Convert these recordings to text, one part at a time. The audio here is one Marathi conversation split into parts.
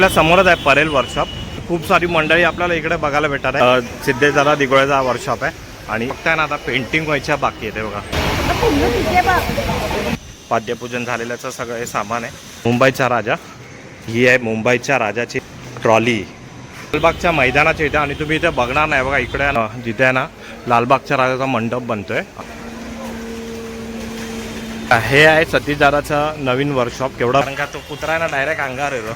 आपल्या समोरच आहे परेल वर्कशॉप खूप सारी मंडळी आपल्याला इकडे बघायला भेटतात. आहे सिद्धेश्वरा दिगोळ्याचा वर्कशॉप आहे. आणि बघताय ना आता पेंटिंग व्हायच्या बाकी आहे ते बघा. पाद्यपूजन झालेल्याचं सगळं हे सामान आहे. मुंबईचा राजा. ही आहे मुंबईच्या राजाची ट्रॉली लालबागच्या मैदानाच्या इथे आणि तुम्ही इथे बघणार नाही बघा इकडे आहे ना, जिथे आहे ना लालबागच्या राजाचा मंडप बनतोय. हे आहे सतीशदाराचं नवीन वर्कशॉप केवढा कारण का तो कुत्रा आहे ना डायरेक्ट अंगावर येतो.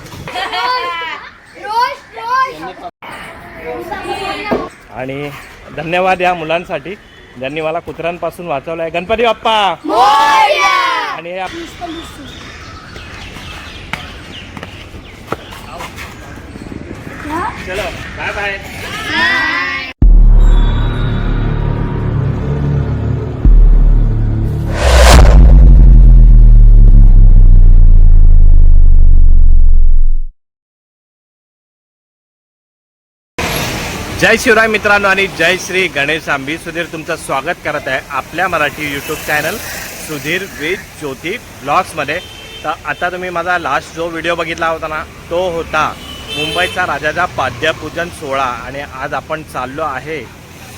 आणि धन्यवाद या मुलांसाठी. ज्यांनी मला कुत्र्यांपासून वाचवलं आहे गणपती बाप्पा! आणि आप- चलो बाय बाय जय शिवराय मित्रांनो आणि जय श्री गणेश आंबी. सुधीर तुमचं स्वागत करत आहे आपल्या Marathi YouTube channel Sudhir with Jyoti ब्लॉग्समध्ये. तर आता तुम्ही माझा लास्ट जो व्हिडिओ बघितला होता ना तो होता मुंबईचा राजाचा पाद्यपूजन सोहळा. आणि आज आपण चाललो आहे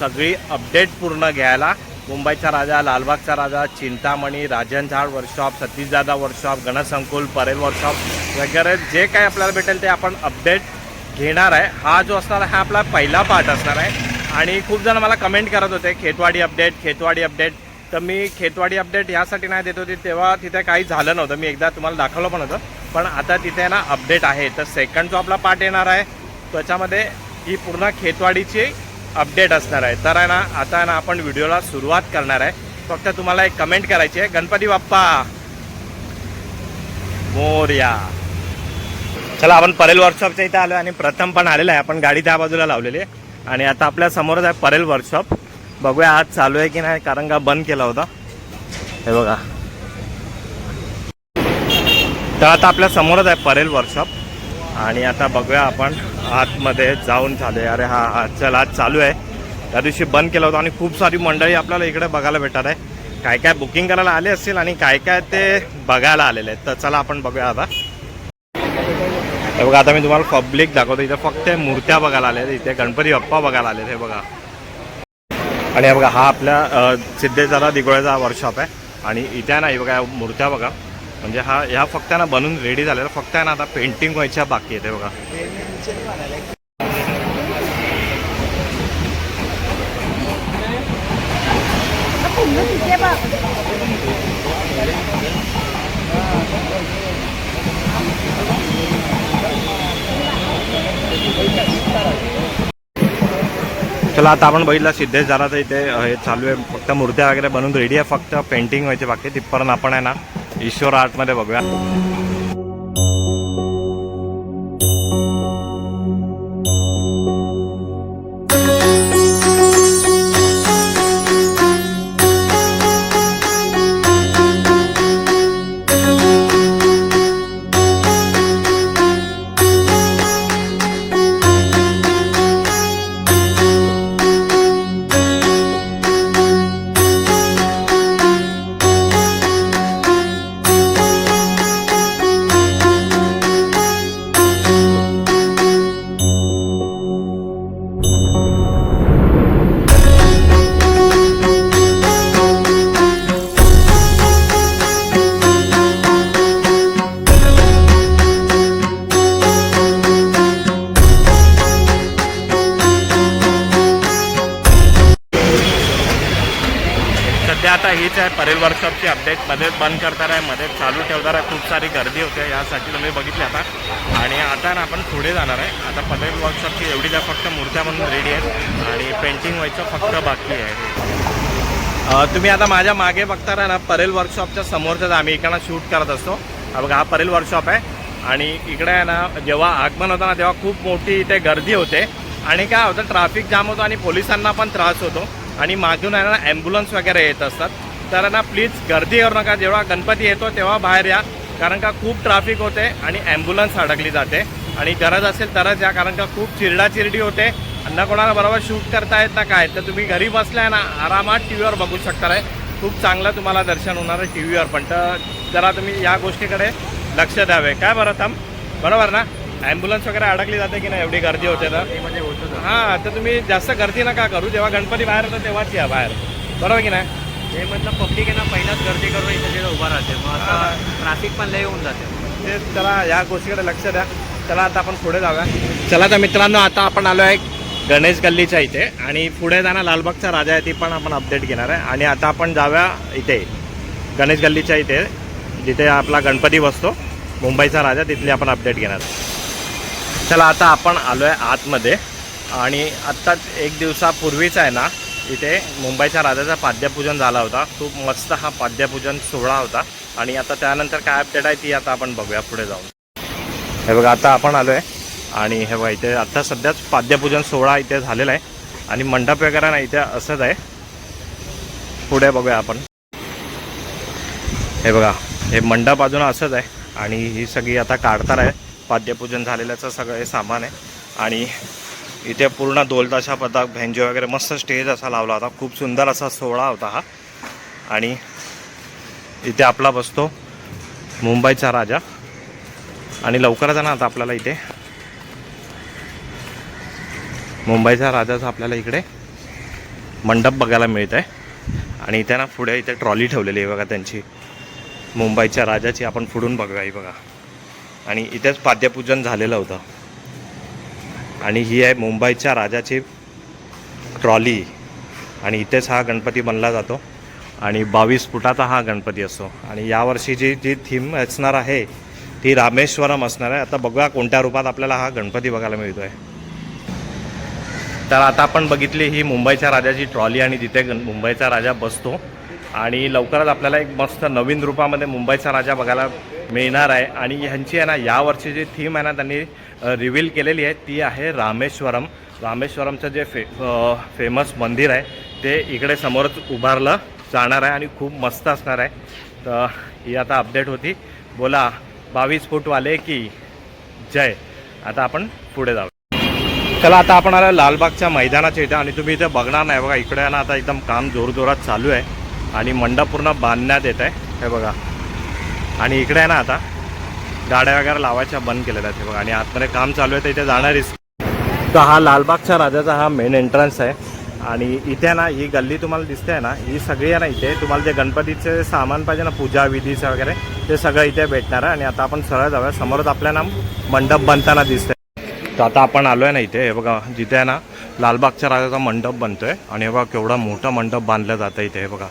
सगळी अपडेट पूर्ण घ्यायला. मुंबईचा राजा लालबागचा राजा चिंतामणी राजन झाड वर्कशॉप सतीशदादा वर्कशॉप गणसंकुल परेल वर्कशॉप वगैरे जे काही आपल्याला भेटेल ते आपण अपडेट घेणार आहे. हा जो असणार आहे हा आपला पहिला पार्ट असणार आहे. आणि खूप जण मला कमेंट करत होते खेतवाडी अपडेट खेतवाडी अपडेट तर मी खेतवाडी अपडेट यासाठी नाही देत होती तेव्हा तिथे काही झालं नव्हतं. मी एकदा तुम्हाला दाखवलं पण होतं. पण आता तिथे ना अपडेट आहे. तर सेकंड जो आपला पार्ट येणार आहे त्याच्यामध्ये ही पूर्ण खेतवाडीची अपडेट असणार आहे. तर आहे ना आता आहे ना आपण व्हिडिओला सुरुवात करणार आहे. फक्त तुम्हाला एक कमेंट करायची आहे. गणपती बाप्पा! मोर्या! चला आपण परेल वर्कशॉपच्या इथे आलो आणि प्रथम पण आलेला आहे. आपण गाडी त्या बाजूला लावलेली आहे. आणि आता आपल्या समोरच आहे परेल वर्कशॉप बघूया आज चालू आहे की नाही कारण का बंद केला होता. हे बघा. तर आता आपल्या समोरच आहे परेल वर्कशॉप आणि आता बघूया आपण आतमध्ये जाऊन झाले अरे हा हा चल आज चालू आहे. त्या दिवशी बंद केलं होतं आणि खूप सारी मंडळी आपल्याला इकडे बघायला भेटत आहे. काय काय बुकिंग करायला आले असतील आणि काय काय ते बघायला आलेले आहेत. तर चला आपण बघूया आता. हे बघा आता मी तुम्हाला पब्लिक दाखवतो. इथे फक्त मूर्त्या बघायला आल्या इथे गणपती बाप्पा बघायला आले हे बघा. आणि हे बघा हा आपल्या अ, सिद्धेश्वरा दिगोळ्याचा वर्कशॉप आहे. आणि इथे आहे ना हे बघा या मूर्त्या बघा. म्हणजे हा ह्या फक्त ना बनून रेडी झालेला फक्त आहे ना आता पेंटिंग व्हायच्या बाकी आहे ते बघा. चला आता आपण बघितलं सिद्धेश झाला इथे हे चालू आहे. फक्त मूर्त्या वगैरे बनवून रेडी आहे फक्त पेंटिंग व्हायचे बाकी तिथपर्यंत आपण आहे ना ईश्वर आर्टमध्ये बघूया. वर्कशॉपची मध्ये बंद करता रायमध्ये चालू ठेवता राय. खूप सारी गर्दी होते यासाठी तुम्ही बघितले आता. आणि आता ना आपण पुढे जाणार आहे. आता परेल वर्कशॉपची एवढी त्या फक्त मूर्त्या म्हणून रेडी आहेत आणि पेंटिंग व्हायचं फक्त बाकी आहे. तुम्ही आता माझ्या मागे बघताना ना परेल वर्कशॉपच्या समोरच आम्ही इकडनं शूट करत असतो. बघा हा परेल वर्कशॉप आहे. आणि इकडे आहे ना जेव्हा आगमन होतं ना तेव्हा खूप मोठी इथे गर्दी होते. आणि काय होतं ट्रॅफिक जाम होतो आणि पोलिसांना पण त्रास होतो. आणि मागून आहे ना ॲम्ब्युलन्स वगैरे येत असतात. तर ना प्लीज गर्दी करू नका. जेव्हा गणपती येतो तेव्हा बाहेर या. कारण का खूप ट्रॅफिक होते आणि ॲम्ब्युलन्स अडकली जाते. आणि गरज असेल तरच या. कारण का खूप चिरडाचिरडी होते. ना कोणाला बरोबर शूट करता येत ना काय. तर तुम्ही घरी बसलाय ना आरामात टी व्हीवर बघू शकता आहे खूप चांगलं तुम्हाला दर्शन होणार आहे टी व्हीवर पण. तर जरा तुम्ही या गोष्टीकडे लक्ष द्यावे. काय बरं थांब. बरोबर ना? ॲम्ब्युलन्स वगैरे अडकली जाते की नाही? एवढी गर्दी होते तर. होतं. हां तर तुम्ही जास्त गर्दी नका करू. जेव्हा गणपती बाहेर येतो तेव्हाच या बाहेर. बरोबर की नाही? ते म्हटलं पब्लिक आहे ना पहिलाच गर्दी करून इथे तिथे उभा राहते. मग हा. आता ट्रॅफिक पण लय होऊन जाते. ते चला या गोष्टीकडे लक्ष द्या. चला आता आपण पुढे जाऊया. चला तर मित्रांनो आता आपण आलो आहे गणेश गल्लीच्या इथे. आणि पुढे जाणं लालबागचा राजा आहे ती पण आपण अपडेट घेणार आहे. आणि आता आपण जाऊया इथे गणेश गल्लीच्या इथे जिथे आपला गणपती बसतो. मुंबईचा राजा तिथली आपण अपडेट घेणार आहे. चला आता आपण आलो आहे आतमध्ये. आणि आत्ताच एक दिवसापूर्वीच आहे ना इथे मुंबईच्या राजाचा पाद्यपूजन झाला होता. खूप मस्त हा पाद्यपूजन सोहळा होता. आणि आता त्यानंतर काय अपडेट आहे ती आता आपण बघूया पुढे जाऊन. हे बघा आता आपण आलो आहे आणि हे बघा इथे आता सध्याच पाद्यपूजन सोहळा इथे झालेला आहे. आणि मंडप वगैरे ना इथे असंच आहे. पुढे बघूया आपण. हे बघा हे मंडप अजून असंच आहे. आणि ही सगळी आता काढतार आहे. पाद्यपूजन झालेल्याचं सगळं हे सामान आहे. आणि इथे पूर्ण दोलताशा पथक भेंजे वगैरे मस्त स्टेज असा लावला होता. खूप सुंदर असा सोहळा होता हा. आणि इथे आपला बसतो मुंबईचा राजा. आणि लवकरच आहे ना आता आपल्याला इथे. मुंबईचा राजाचा आपल्याला इकडे मंडप बघायला मिळत आहे आणि इथे ना पुढे इथे ट्रॉली ठेवलेली आहे बघा त्यांची. मुंबईच्या राजाची आपण पुढून बघूया ही बघा. आणि इथेच पाद्यपूजन झालेलं होतं. आणि ही आहे मुंबईच्या राजाची ट्रॉली. आणि इथेच हा गणपती बनला जातो. आणि बावीस फुटाचा हा गणपती असतो. आणि यावर्षी जी जी थीम असणार आहे ती रामेश्वरम असणार आहे. आता बघूया कोणत्या रूपात आपल्याला हा गणपती बघायला मिळतो आहे तर आता आपण बघितली ही मुंबईच्या राजाची ट्रॉली आणि तिथे मुंबईचा राजा बसतो आणि लवकरच आपल्याला एक मस्त नवीन रूपामध्ये मुंबईचा राजा बघायला मिळणार आहे. आणि ह्यांची आहे ना यावर्षी जी थीम आहे ना त्यांनी रिव्हील केलेली आहे ती आहे रामेश्वरम. रामेश्वरमचं जे फे फेमस मंदिर आहे ते इकडे समोरच उभारलं जाणार आहे आणि खूप मस्त असणार आहे. तर ही आता अपडेट होती. बोला बावीस फूटवाले की जय. आता आपण पुढे जाऊ. चला आता आपण आलं लालबागच्या मैदानाच्या इथं आणि तुम्ही इथे बघणार नाही बघा. इकडे आहे ना आता एकदम काम जोरजोरात चालू आहे. आणि मंडप पूर्ण बांधण्यात येत आहे. हे बघा. आणि इकडे आहे ना आता गाड्या वगैरे लावायच्या बंद केलेल्या आहेत. हे बघा. आणि आतमध्ये काम चालू आहे तर इथे जाणारीच तर हा लालबागच्या राजाचा हा मेन एंट्रन्स आहे. आणि इथे ना ही गल्ली तुम्हाला दिसते आहे ना ही सगळी आहे ना इथे. तुम्हाला जे गणपतीचे सामान पाहिजे ना पूजा विधीचं वगैरे ते सगळं इथे भेटणार आहे. आणि आता आपण सरळ जाऊया. समोरच आपल्याला मंडप बनताना दिसतंय. तर आता आपण आलो आहे ना इथे. हे बघा जिथे आहे ना लालबागच्या राजाचा मंडप बनतोय. आणि हे बघा केवढा मोठा मंडप बांधलं जातं इथे. हे बघा.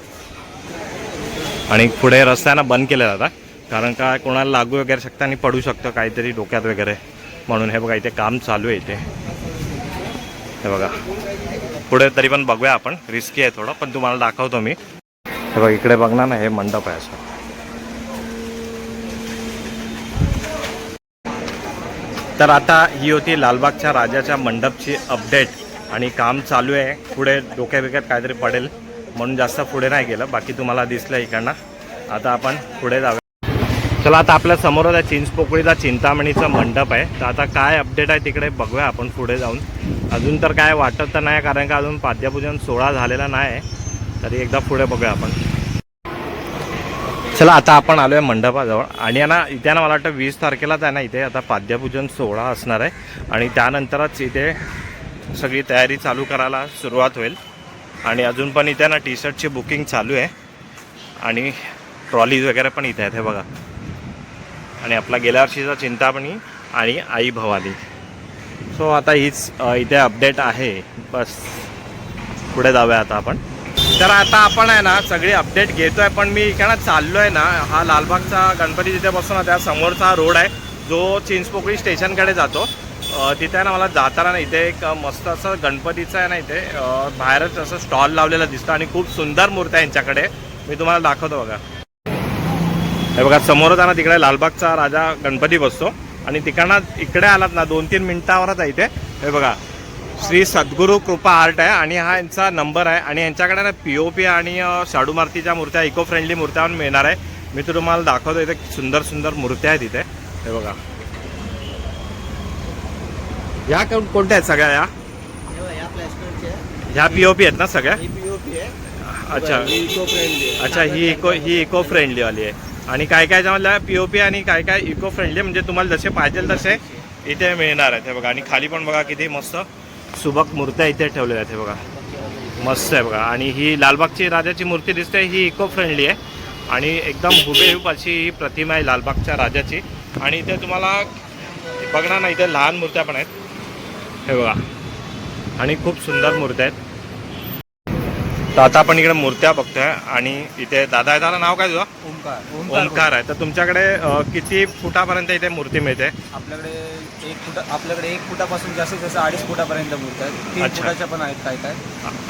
आणि पुढे रस्ता आहे ना बंद केला जातात कारण का कोणाला लागू वगैरे शकतं आणि पडू शकतं काहीतरी डोक्यात वगैरे. म्हणून हे बघा इथे काम चालू आहे इथे. हे बघा. पुढे तरी पण बघूया आपण. रिस्की आहे थोडं पण तुम्हाला दाखवतो मी. हे बघा इकडे बघणार ना हे मंडप आहे असं. तर आता ही होती लालबागच्या राजाच्या मंडपची अपडेट आणि काम चालू आहे. पुढे डोक्या बिक्यात काहीतरी पडेल. म्हणून जास्त पुढे नाही गेलं. बाकी तुम्हाला दिसलं इकडनं. आता आपण पुढे जाऊया. चला आता आपल्या समोरच आहे चिंचपोकळीचा चिंतामणीचा मंडप आहे. तर आता काय अपडेट आहे तिकडे बघूया आपण पुढे जाऊन. अजून तर काय वाटत तर नाही कारण का अजून पाद्यपूजन सोहळा झालेला नाही आहे. तरी एकदा पुढे बघूया आपण. चला आता आपण आलो आहे मंडपाजवळ. आणि आहे ना इथे ना मला वाटतं वीस तारखेलाच आहे ना इथे आता पाद्यपूजन सोहळा असणार आहे. आणि त्यानंतरच इथे सगळी तयारी चालू करायला सुरुवात होईल. आणि अजून पण इथे ना टी शर्टची बुकिंग चालू आहे. आणि ट्रॉलीज वगैरे पण इथे आहेत हे बघा. आणि आपला गेल्या वर्षीचा चिंतामणी आणि आई भवानी. सो आता हीच इथे अपडेट आहे. बस. पुढे जाऊया आता आपण. तर आता आपण आहे ना सगळी अपडेट घेतो आहे पण मी इकडं चाललो आहे ना हा लालबागचा गणपती जिथे बसतो ना त्या समोरचा हा रोड आहे. जो चिंचपोकळी स्टेशनकडे जातो. तिथे ना मला जाताना ना इथे एक मस्त असं गणपतीचं आहे ना इथे बाहेरच असं स्टॉल लावलेलं दिसतं आणि खूप सुंदर मूर्ती आहे यांच्याकडे. मी तुम्हाला दाखवतो बघा. हे बघा समोरच आहे ना तिकडे लालबागचा राजा गणपती बसतो आणि तिकडनं इकडे आलात ना दोन तीन मिनिटावरच आहे इथे. हे बघा श्री सद्गुरू कृपा आर्ट आहे आणि हा यांचा नंबर आहे आणि यांच्याकडे ना पी ओ पी आणि शाडू मारतीच्या मूर्त्या इको फ्रेंडली मूर्त्या मिळणार आहे. मी तर तुम्हाला दाखवतो इथे सुंदर सुंदर मूर्त्या आहेत इथे. हे बघा. ह्या कोण- कोणत्या आहेत सगळ्या या? ह्या पी ओ पी आहेत ना सगळ्या? आहे अच्छा. अच्छा ही इको ही इको फ्रेंडली वाली आहे. आणि काय काय ज्यामधल्या पी ओ पी आणि काय काय इको फ्रेंडली म्हणजे तुम्हाला जसे पाहिजे तसे इथे मिळणार आहेत. हे बघा. आणि खाली पण बघा किती मस्त सुबक मूर्त्या इथे ठेवलेल्या आहेत. हे बघा. मस्त आहे बघा. आणि ही लालबागची राजाची मूर्ती दिसते. ही इको फ्रेंडली आहे. आणि एकदम हुबेहूब अशी ही प्रतिमा आहे लालबागच्या राजाची. आणि इथे तुम्हाला बघणार ना इथे लहान मूर्त्या पण आहेत. हे बघा. आणि खूप सुंदर मूर्त्या आहेत. तर आता आपण इकडे मूर्त्या बघतोय आणि इथे दादा आहे. दादा नाव काय तुझं? ओंकार. ओंकार आहे. तर तुमच्याकडे किती फुटापर्यंत इथे मूर्ती मिळते? आपल्याकडे एक फुट आपल्याकडे एक फुटापासून जास्तीत जास्त अडीच फुटापर्यंत मूर्त आहेत. तीन अच्छा. फुटाच्या पण आहेत काय काय.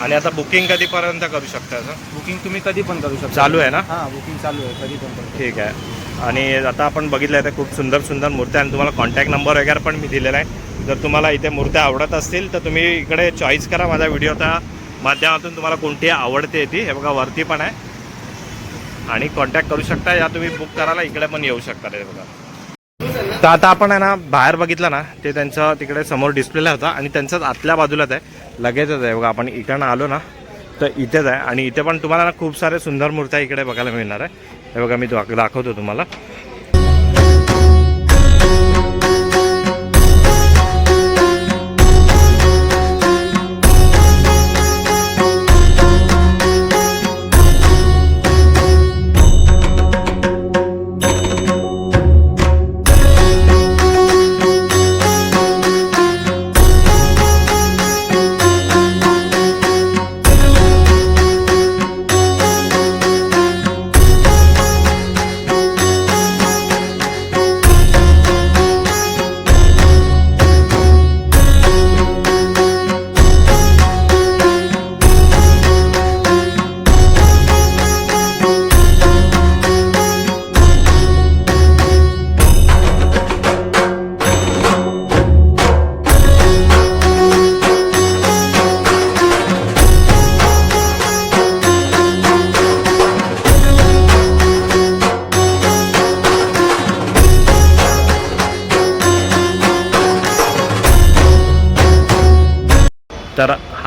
आणि आता बुकिंग कधीपर्यंत करू शकता असं? बुकिंग तुम्ही कधी पण करू शकता. चालू आहे ना? हां बुकिंग चालू आहे. कधी पण करू ठीक आहे. आणि आता आपण बघितलं आहे खूप सुंदर सुंदर मूर्त्या आणि तुम्हाला कॉन्टॅक्ट नंबर वगैरे पण मी दिलेला आहे. जर तुम्हाला इथे मूर्त्या आवडत असतील तर तुम्ही इकडे चॉईस करा माझा व्हिडिओच्या माध्यमातून. तुम्हाला कोणती आवडते ती हे बघा वरती पण आहे. आणि कॉन्टॅक्ट करू शकता. या तुम्ही बुक करायला इकडे पण येऊ शकता हे बघा. तर आता आपण आहे ना बाहेर बघितलं ना ते त्यांचं तिकडे समोर डिस्प्लेला होता. आणि त्यांच्याच आतल्या बाजूलाच आहे. लगेचच आहे. बघा आपण इकडनं आलो ना तर इथेच आहे. आणि इथे पण तुम्हाला ना खूप सारे सुंदर मूर्त्या इकडे बघायला मिळणार आहे. हे बघा मी दाखवतो तुम्हाला.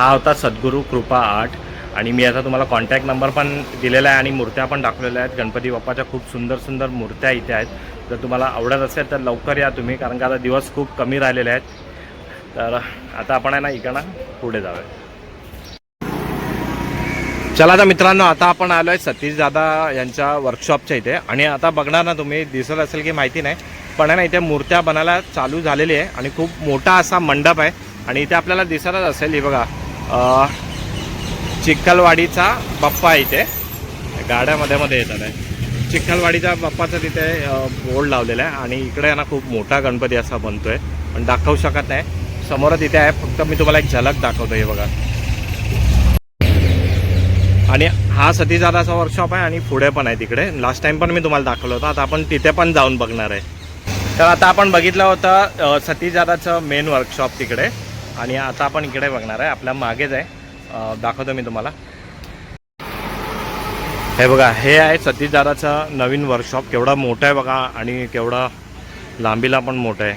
हा होता सद्गुरू कृपा आर्ट आणि मी आता तुम्हाला कॉन्टॅक्ट नंबर पण दिलेला आहे आणि मूर्त्या पण दाखवलेल्या आहेत. गणपती बाप्पाच्या खूप सुंदर सुंदर मूर्त्या इथे आहेत. जर तुम्हाला आवडत असेल तर लवकर या तुम्ही कारण का आता दिवस खूप कमी राहिलेले आहेत. तर आता आपण आहे ना इकडं पुढे जाऊया. चला आता मित्रांनो आता आपण आलो आहे सतीश दादा यांच्या वर्कशॉपच्या इथे. आणि आता बघणार ना तुम्ही दिसत असेल की माहिती नाही पण आहे ना इथे मूर्त्या बनायला चालू झालेली आहे. आणि खूप मोठा असा मंडप आहे. आणि इथे आपल्याला दिसतच असेल हे बघा. चिखलवाडीचा बाप्पा इथे. गाड्यामध्ये मध्ये येतात आहे. चिखलवाडीचा बाप्पाचा तिथे बोर्ड लावलेला आहे आणि इकडे ना खूप मोठा गणपती असा बनतोय. पण दाखवू शकत नाही. समोरच इथे आहे. फक्त मी तुम्हाला एक झलक दाखवतो हे बघा. आणि हा सतीजादाचा वर्कशॉप आहे आणि पुढे पण आहे तिकडे. लास्ट टाइम पण मी तुम्हाला दाखवलं होतं. आता आपण तिथे पण जाऊन बघणार आहे. तर आता आपण बघितलं होतं सतीजादाचं मेन वर्कशॉप तिकडे. आणि आता आपण इकडे बघणार आहे. आपल्या मागेच आहे. दाखवतो मी तुम्हाला. हे बघा हे आहे सतीशदादाचं नवीन वर्कशॉप केवढा मोठं आहे बघा आणि केवढा लांबीला पण मोठं आहे.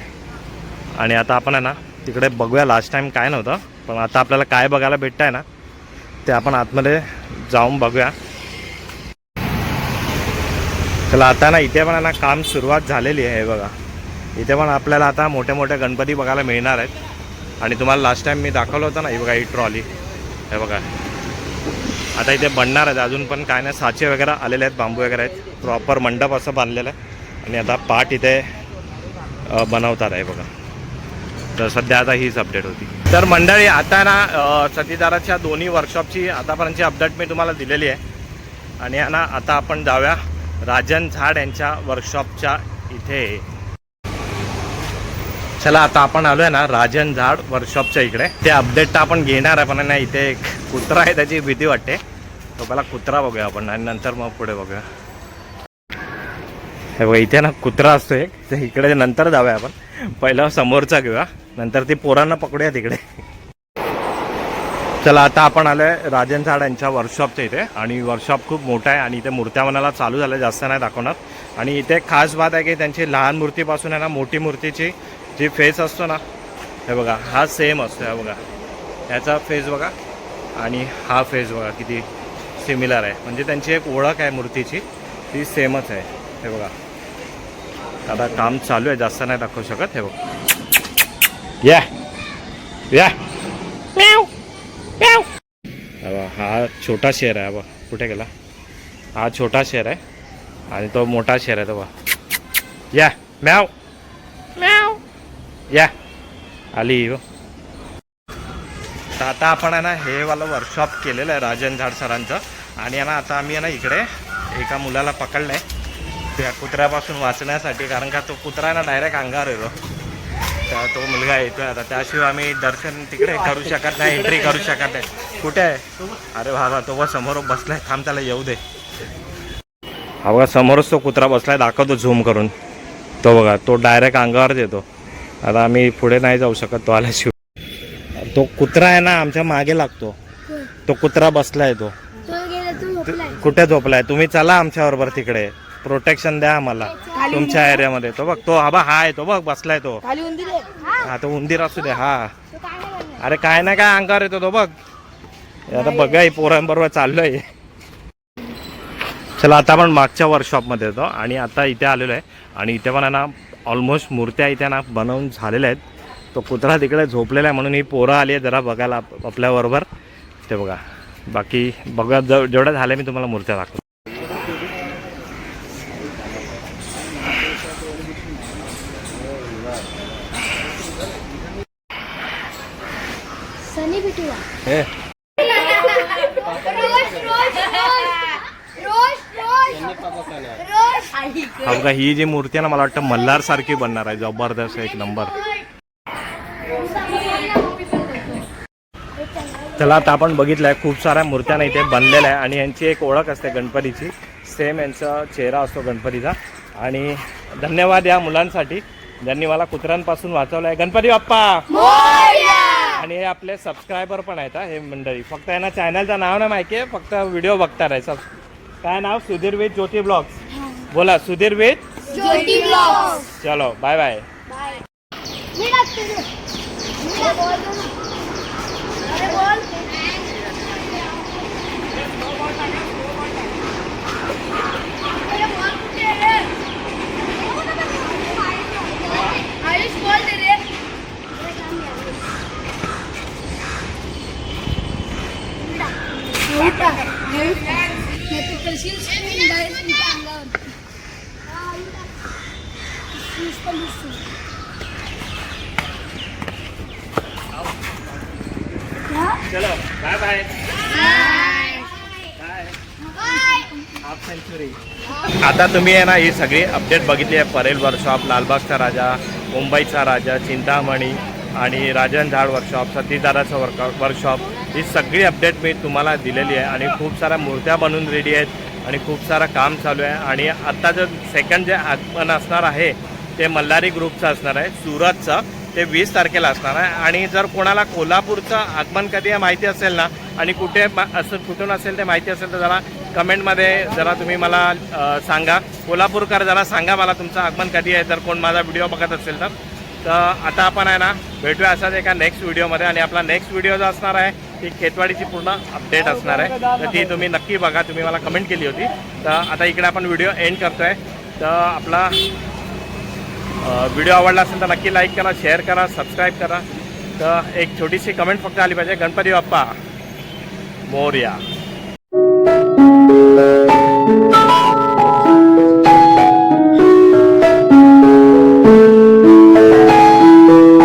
आणि आता आपण आहे ना तिकडे बघूया. लास्ट टाइम काय नव्हतं पण आता आपल्याला काय बघायला भेटतं आहे ना ते आपण आतमध्ये जाऊन बघूया. चला आता ना इथे पण आहे ना काम सुरुवात झालेली आहे हे बघा. इथे पण आपल्याला आता मोठे मोठे गणपती बघायला मिळणार आहेत. आणि तुम्हाला लास्ट टाईम मी दाखवलं होतं ना हे बघा ही ट्रॉली हे बघा. आता इथे बनणार आहेत. अजून पण काय नाही. साचे वगैरे आलेले आहेत बांबू वगैरे आहेत. प्रॉपर मंडप असं बांधलेलं आहे. आणि आता पाट इथे बनवतात आहे बघा. तर सध्या आता हीच अपडेट होती. तर मंडळी आता ना सतीदाराच्या दोन्ही वर्कशॉपची आतापर्यंतची अपडेट मी तुम्हाला दिलेली आहे. आणि ना आता आपण जाऊया. राजन झाड यांच्या वर्कशॉपच्या इथे. चला आता आपण आलोय ना राजन झाड वर्कशॉपच्या इकडे. ते अपडेट तर आपण घेणार आहे पण नाही इथे एक कुत्रा आहे त्याची भीती वाटते. तो पहिला कुत्रा बघूया आपण आणि नंतर मग पुढे बघूया. हे बघा इथे ना कुत्रा असतो एक. तर इकडे नंतर जाऊया आपण. पहिलं समोरचा घेऊया. नंतर ती पोरांना पकडूया तिकडे. चला आता आपण आलोय राजन झाड यांच्या वर्कशॉपच्या इथे. आणि वर्कशॉप खूप मोठा आहे आणि इथे मूर्त्या मनाला चालू झाल्या जास्त नाही दाखवणार. आणि इथे खास बात आहे की त्यांची लहान मूर्तीपासून आहे ना मोठी मूर्तीची जी फेस असतो ना हे बघा हा सेम असतो हे बघा. ह्याचा फेस बघा आणि हा फेस बघा किती सिमिलर आहे. म्हणजे त्यांची एक ओळख आहे मूर्तीची ती सेमच आहे. हे बघा. आता काम चालू आहे जास्त नाही दाखवू शकत हे बघ. या. या. हा छोटा शेर आहे बा कुठे गेला? हा छोटा शेर आहे आणि तो मोठा शेर आहे तो बा या. म्याव. म्याव. या. आली हो. तर आता आपण आहे ना हे वाला वर्कशॉप केलेलं आहे राजन झाड सरांचं. आणि आहे ना आता आम्ही आहे ना इकडे एका मुलाला पकडलं आहे त्या कुत्र्यापासून वाचण्यासाठी कारण का तो कुत्रा आहे ना डायरेक्ट अंगावर येतो तर तो मुलगा येतोय आता. त्याशिवाय आम्ही दर्शन तिकडे करू शकत नाही एंट्री करू शकत नाही. कुठे आहे? अरे बाबा तो बघ समोर बसलाय. थांब त्याला येऊ दे. हा बघा समोरच तो कुत्रा बसलाय दाखवतो झूम करून. तो बघा तो डायरेक्ट अंगावर येतो. आता आम्ही पुढे नाही जाऊ शकत तो आल्याशिवाय. तो कुत्रा आहे ना आमच्या मागे लागतो. तो कुत्रा बसलाय तो. कुठे झोपलाय? तुम्ही चला आमच्या बरोबर तिकडे. प्रोटेक्शन द्या आम्हाला. तुमच्या एरियामध्ये तो बघ तो हा बा हा आहे तो बघ बसलाय तो. हा, तो उंदीर असू दे हा. अरे काय ना काय अंगावर येतो तो बघ. आता बघा पोरांबरोबर चाललोय. चला आता आपण मागच्या वर्कशॉपमध्ये येतो. आणि आता इथे आलेलो आहे. आणि इथे पण ना ऑलमोस्ट मूर्त्या इथे ना बनवून झालेल्या आहेत. तो कुत्रा तिकडे झोपलेला आहे म्हणून ही पोरं आली आहे जरा बघायला आपल्याबरोबर. ते बघा. बाकी बघा जेवढं जेवढ्या झाल्या मी तुम्हाला मूर्त्या दाखवतो सनी बिटूआ हे रोज रोज रोज रोज रोज हा बघा ही जी मूर्ती आहे ना मला वाटतं मल्हार सारखी बनणार आहे. जबरदस्त एक नंबर चला आता आपण बघितलंय खूप साऱ्या मूर्त्या ना इथे बनलेल्या आहे. आणि यांची एक ओळख असते गणपतीची. सेम यांचा चेहरा असतो गणपतीचा. आणि धन्यवाद या मुलांसाठी. ज्यांनी मला कुत्र्यांपासून वाचवलं आहे गणपती बाप्पा! आणि हे आपले सबस्क्रायबर पण आहेत हा, मंडळी. फक्त यांना चॅनलचं नाव नाही माहिती आहे फक्त व्हिडिओ बघतात आहे सब काय नाव? सुधीर वेद ज्योती ब्लॉग्स. बोला सुधीर वेद चलो बाय बाय लागते रे. मी लागते. अरे बोल अरे बोल कुठे आहे? आयुष बोल दे रे उठा. नाही तू करशील डायरेक्ट तुमच्या अंगावर Mr. Lucy. चलो बाय बाय आता तुम्ही आहे ना ही सगळी अपडेट बघितली आहे. परेल वर्कशॉप लालबागचा राजा मुंबईचा राजा चिंतामणी आणि राजन झाड वर्कशॉप सतीदाराचं वर्क वर्कशॉप ही सगळी अपडेट मी तुम्हाला दिलेली आहे आणि खूप साऱ्या मूर्त्या बनवून रेडी आहेत आणि खूप सारं काम चालू आहे. आणि आत्ता जर सेकंड जे आगमन असणार आहे ते मल्हारी ग्रुपचं असणार आहे सुरतचं. ते वीस तारखेला असणार आहे. आणि जर कोणाला कोल्हापूरचं आगमन कधी आहे माहिती असेल ना आणि कुठे असं कुठून असेल ते माहिती असेल तर जरा कमेंटमध्ये जरा तुम्ही मला सांगा. कोल्हापूरकर जरा सांगा मला तुमचं आगमन कधी आहे. जर कोण माझा व्हिडिओ बघत असेल तर. तर आता आपण आहे ना भेटूया असाच एका नेक्स्ट व्हिडिओमध्ये आणि आपला नेक्स्ट व्हिडिओ जो असणार आहे ती खेतवाडीची पूर्ण अपडेट असणार आहे. तर ती तुम्ही नक्की बघा. तुम्ही मला कमेंट केली होती. तर आता इकडे आपण व्हिडिओ एंड करतोय. तर आपला व्हिडिओ आवडला असेल तर नक्की लाईक करा शेअर करा सबस्क्राईब करा. तर एक छोटीशी कमेंट फक्त आली पाहिजे. गणपती बाप्पा मोर्या.